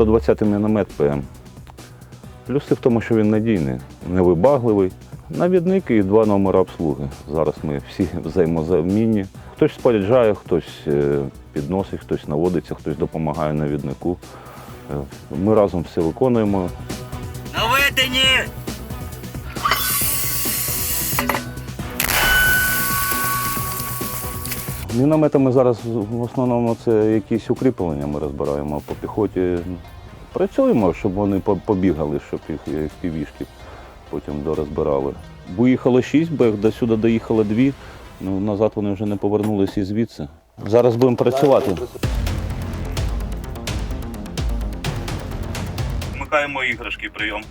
120 міномет ПМ. Плюси в тому, що він надійний, невибагливий. Навідник і два номери обслуги. Зараз ми всі взаємозамінні. Хтось споряджає, хтось е, підносить, хтось наводиться, хтось допомагає навіднику. Е, Ми разом все виконуємо. Наведені! Мінометами зараз в основному це якісь укріплення ми розбираємо, по піхоті працюємо, щоб вони побігали, щоб їх як півішки потім дорозбирали. Виїхало шість бег, до сюди доїхало дві, ну назад вони вже не повернулися і звідси. Зараз будемо працювати. Вмикаємо іграшки, прийом.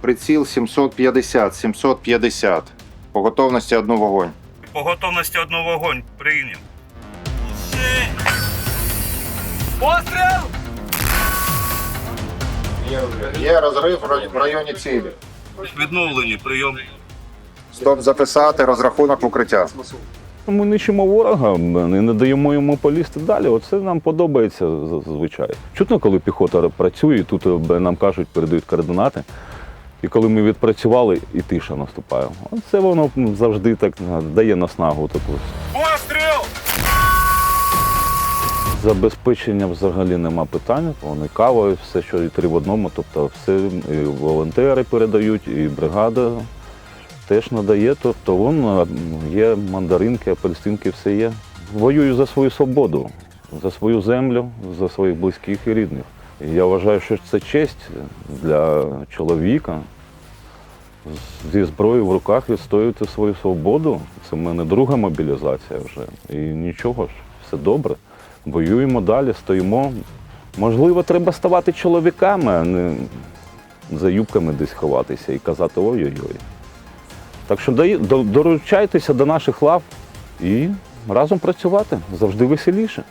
Приціл 750, 750. По готовності одну вогонь. По готовності одного вогонь прийняв. Постріл! Є розрив в районі цілі. Відновлені, прийом. Стоп записати, розрахунок укриття. Ми нищимо ворога, не даємо йому полізти далі. Оце нам подобається зазвичай. Чутно, коли піхота працює, і тут е, нам кажуть, передають координати. І коли ми відпрацювали, і тиша наступає. Це воно завжди так е, дає наснагу таку. Постріл! Забезпечення взагалі нема питань. Вони кавою, все, що і три в одному. Тобто все і волонтери передають, і бригада теж надає. Тобто вон е, є мандаринки, апельсинки, все є. Воюю за свою свободу, за свою землю, за своїх близьких і рідних. Я вважаю, що це честь для чоловіка зі зброєю в руках відстоювати свою свободу. Це в мене друга мобілізація вже. І нічого ж, все добре. Воюємо далі, стоїмо. Можливо, треба ставати чоловіками, а не за юбками десь ховатися і казати ой-ой-ой. Так що доручайтеся до наших лав і разом працювати завжди веселіше.